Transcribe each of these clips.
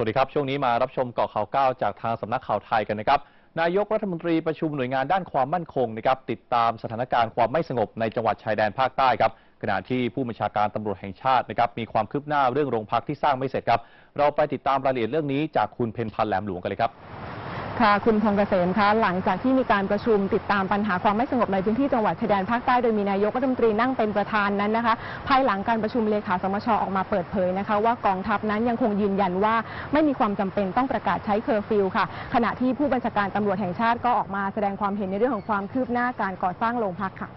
สวัสดีครับ ช่วงนี้มารับชมเกาะข่าวเก้าจากทางสำนักข่าวไทยกันนะครับ นายกรัฐมนตรีประชุมหน่วยงานด้านความมั่นคงนะครับติดตามสถานการณ์ความไม่สงบในจังหวัดชายแดนภาคใต้ครับขณะที่ผู้บัญชาการตำรวจแห่งชาตินะครับมีความคืบหน้าเรื่องโรงพักที่สร้างไม่เสร็จครับ เราไปติดตามรายละเอียดเรื่องนี้จากคุณเพนพันธ์แหลมหลวงกันเลยครับ ค่ะคุณพงเกษมคะหลังจากที่มีการประชุมติดตามปัญหาความไม่สงบในพื้นที่จังหวัดชายแดนภาคใต้โดยมีนายกรัฐมนตรีนั่งเป็นประธานนั้นนะคะ ภายหลังการประชุมเลขาสมชออกมาเปิดเผยนะคะ ว่ากองทัพนั้นยังคงยืนยันว่าไม่มีความจำเป็นต้องประกาศใช้เคอร์ฟิวค่ะ ขณะที่ผู้บัญชาการตำรวจแห่งชาติก็ออกมาแสดงความเห็นในเรื่องของความคืบหน้าการก่อสร้างโรงพักค่ะ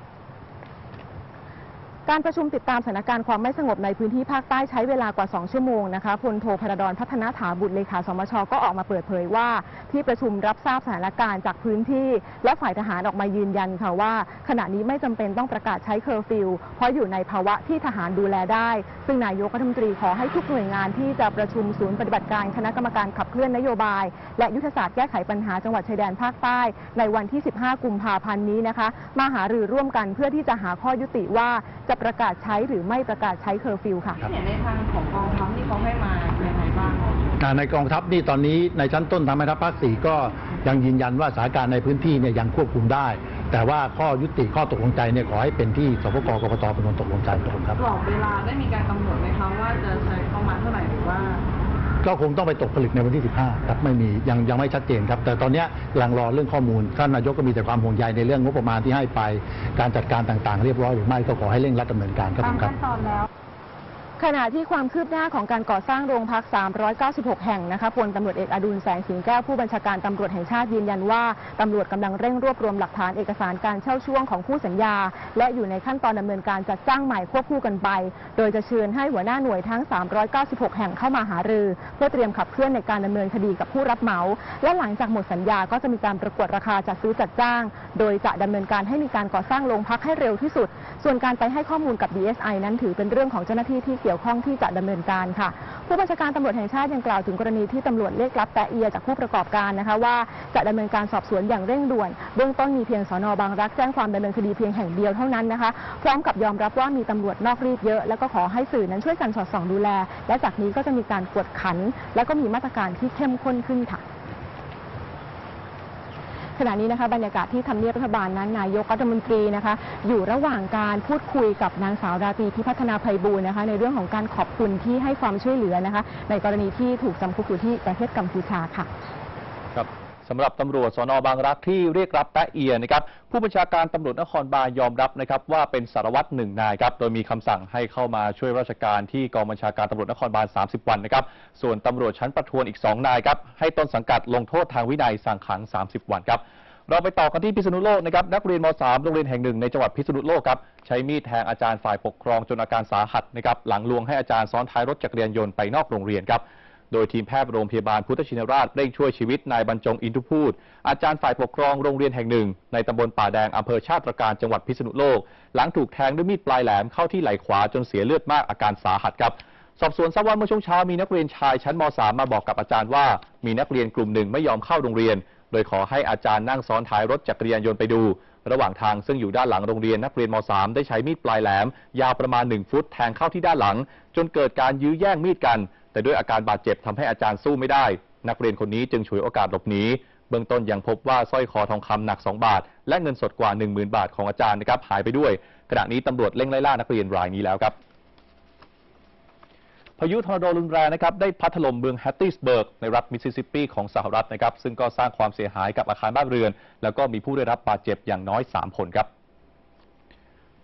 การประชุมติดตามสถานการณ์ความไม่สงบในพื้นที่ภาคใต้ใช้เวลากว่า 2 ชั่วโมงนะคะพลโทพระดอนพัฒนาถาบุตรเลขาสมชก็ออกมาเปิดเผยว่า ที่ประชุมรับทราบสถานการณ์จากพื้นที่ และฝ่ายทหารออกมายืนยันค่ะว่า ขณะนี้ไม่จำเป็นต้องประกาศใช้เคอร์ฟิว เพราะอยู่ในภาวะที่ทหารดูแลได้ ซึ่งนายกรัฐมนตรีขอให้ทุกหน่วยงานที่จะประชุมศูนย์ปฏิบัติการคณะกรรมการขับเคลื่อนนโยบาย และยุทธศาสตร์แก้ไขปัญหาจังหวัดชายแดนภาคใต้ ในวันที่ 15 กุมภาพันธ์นี้นะคะมาหารือร่วมกันเพื่อที่จะหาข้อยุติว่าจะประกาศใช้หรือไม่ประกาศใช้เคอร์ฟิวค่ะเห็นในทางของกองทัพที่เขาให้มาอย่างไรบ้างคะอ่าในกองทัพนี่ตอนนี้ในชั้นต้นทางแม่ทัพภาคสี่ก็ยังยืนยันว่าสถานการณ์ในพื้นที่เนี่ยยังควบคุมได้ แต่ว่าข้อยุติข้อตกลงใจเนี่ยขอให้เป็นที่สปกกกตเป็นคนตกลงใจครับกรอบเวลาได้มีการกำหนดไหมคะว่าจะใช้เข้ามาเท่าไหร่หรือว่า ก็คงต้องไปตกผลึกในวันที่ 15 ครับไม่มียังยังไม่ชัดเจนครับ แต่ตอนนี้หลังรอเรื่องข้อมูลท่านนายกก็มีแต่ความห่วงใยในเรื่องงบประมาณที่ให้ไปการจัดการต่างๆ เรียบร้อยหรือไม่ก็ขอให้เร่งรัดดำเนินการครับตามมครับขั้นตอนแล้ว ขณะที่ความคืบหน้าของการก่อสร้างโรงพัก 396 แห่งนะคะพลตำรวจเอกอดุลแสงสิงแก้วผู้บัญชาการตำรวจแห่งชาติยืนยันว่าตำรวจกำลังเร่งรวบรวมหลักฐานเอกสารการเช่าช่วงของคู่สัญญา และอยู่ในขั้นตอนดำเนินการจัดสร้างใหม่ควบคู่กันไป โดยจะเชิญให้หัวหน้าหน่วยทั้ง 396 แห่งเข้ามาหารือ เพื่อเตรียมขับเคลื่อนในการดำเนินคดีกับผู้รับเหมา และหลังจากหมดสัญญาก็จะมีการประกวดราคาจัดซื้อจัดจ้าง โดยจะดำเนินการให้มีการก่อสร้างโรงพักให้เร็วที่สุด ส่วนการไปให้ข้อมูลกับ DSI นั้นถือเป็นเรื่องของเจ้าหน้าที่ที่เกี่ยวข้องที่จะดำเนินการค่ะ ผู้บัญชาการตำรวจแห่งชาติยังกล่าวถึงกรณีที่ตำรวจเรียกรับแตะเอียจากผู้ประกอบการนะคะว่าจะดำเนินการสอบสวนอย่างเร่งด่วน เบื้องต้นมีเพียงสอนอบางรักแจ้งความดำเนินคดีเพียงแห่งเดียวเท่านั้นนะคะ พร้อมกับยอมรับว่ามีตำรวจนอกรีดเยอะ แล้วก็ขอให้สื่อนั้นช่วยกันสอดส่องดูแล และจากนี้ก็จะมีการกวดขัน และก็มีมาตรการที่เข้มข้นขึ้นค่ะ ขณะนี้นะคะบรรยากาศที่ทำเนียบรัฐบาลนั้นนายกรัฐมนตรีนะคะอยู่ระหว่างการพูดคุยกับนางสาวราตรีพิพัฒนาภัยบูลย์นะคะ ในเรื่องของการขอบคุณที่ให้ความช่วยเหลือนะคะ ในกรณีที่ถูกจำคุกอยู่ที่ประเทศกัมพูชาค่ะ ครับ สำหรับตำรวจสนบางรักที่เรียกรับแปะเอียนะครับผู้บัญชาการตำรวจนครบาลยอมรับนะครับว่าเป็นสารวัตรหนึ่งนายครับโดยมีคำสั่งให้เข้ามาช่วยราชการที่กองบัญชาการตำรวจนครบาล 30 วันนะครับส่วนตำรวจชั้นประทวนอีก 2 นายครับให้ต้นสังกัดลงโทษทางวินัยสั่งขัง 30 วันครับเราไปต่อกันที่พิษณุโลกนะครับนักเรียนม .3 โรงเรียนแห่งหนึ่งในจังหวัดพิษณุโลกครับใช้มีดแทงอาจารย์ฝ่ายปกครองจนอาการสาหัสนะครับหลังลวงให้อาจารย์ซ้อนท้ายรถจักรยานยนต์ไปนอกโรงเรียนครับ โดยทีมแพทย์โรงพยาบาลพุทธชินราชเร่งช่วยชีวิตนายบรรจงอินทุพูด อาจารย์ฝ่ายปกครองโรงเรียนแห่งหนึ่ง ในตำบลป่าแดงอำเภอชาติตรการจังหวัดพิษณุโลก หลังถูกแทงด้วยมีดปลายแหลมเข้าที่ไหล่ขวาจนเสียเลือดมากอาการสาหัสครับสอบสวนทราบว่าเมื่อช่วงเช้ามีนักเรียนชายชั้นม .3 มาบอกกับอาจารย์ว่า มีนักเรียนกลุ่มหนึ่งไม่ยอมเข้าโรงเรียน โดยขอให้อาจารย์นั่งซ้อนท้ายรถจักรยานยนต์ไปดู ระหว่างทางซึ่งอยู่ด้านหลังโรงเรียนนักเรียนม .3 ได้ใช้มีดปลายแหลม ยาวประมาณ 1 ฟุตแทงเข้าที่ด้านหลัง จนเกิดการยื้อแย่งมีดกัน แต่ด้วยอาการบาดเจ็บทำให้อาจารย์สู้ไม่ได้ นักเรียนคนนี้จึงฉวยโอกาสหลบหนีเบื้องต้นยังพบว่าสร้อยคอทองคำหนัก 2 บาท และเงินสดกว่า 10,000 บาทของอาจารย์นะครับหายไปด้วยขณะนี้ตำรวจเร่งไล่ล่านักเรียนรายนี้แล้วครับพายุทอร์นาโดรุนแรงนะครับได้พัดถล่มเมืองแฮตติสเบิร์กในรัฐมิสซิสซิปปีของสหรัฐนะครับซึ่งก็สร้างความเสียหายกับอาคารบ้านเรือน แล้วก็มีผู้ได้รับบาดเจ็บอย่างน้อย 3 คนครับ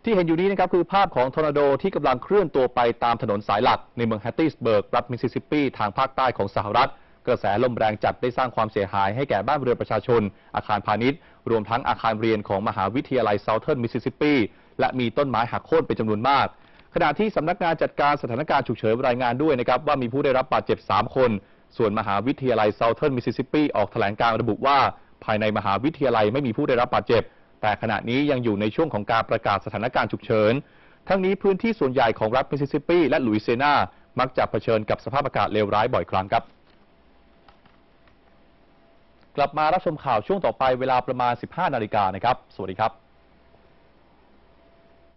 ที่เห็นอยู่นี้นะครับคือภาพของทอร์นาโดที่กำลังเคลื่อนตัวไปตามถนนสายหลัก ในเมืองแฮตติสเบิร์กรัฐมิสซิสซิปปีทางภาคใต้ของสหรัฐ กระแสลมแรงจัดได้สร้างความเสียหายให้แก่บ้านเรือนประชาชน อาคารพาณิชย์ รวมทั้งอาคารเรียนของมหาวิทยาลัยเซาเทิร์นมิสซิสซิปปีและมีต้นไม้หักโค่นเป็นจำนวนมาก ขณะที่สำนักงานจัดการสถานการณ์ฉุกเฉินรายงานด้วยนะครับว่ามีผู้ได้รับบาดเจ็บ 3 คน ส่วนมหาวิทยาลัยเซาเทิร์นมิสซิสซิปปีออกแถลงการระบุว่า ภายในมหาวิทยาลัยไม่มีผู้ได้รับบาดเจ็บ แต่ขณะนี้ยังอยู่ในช่วงของการประกาศสถานการณ์ฉุกเฉิน ทั้งนี้พื้นที่ส่วนใหญ่ของรัฐมิสซิสซิปปีและลุยเซียนามักจะเผชิญกับสภาพอากาศเลวร้ายบ่อยครั้งครับ กลับมารับชมข่าวช่วงต่อไปเวลาประมาณ 15 นาฬิกานะครับ สวัสดีครับ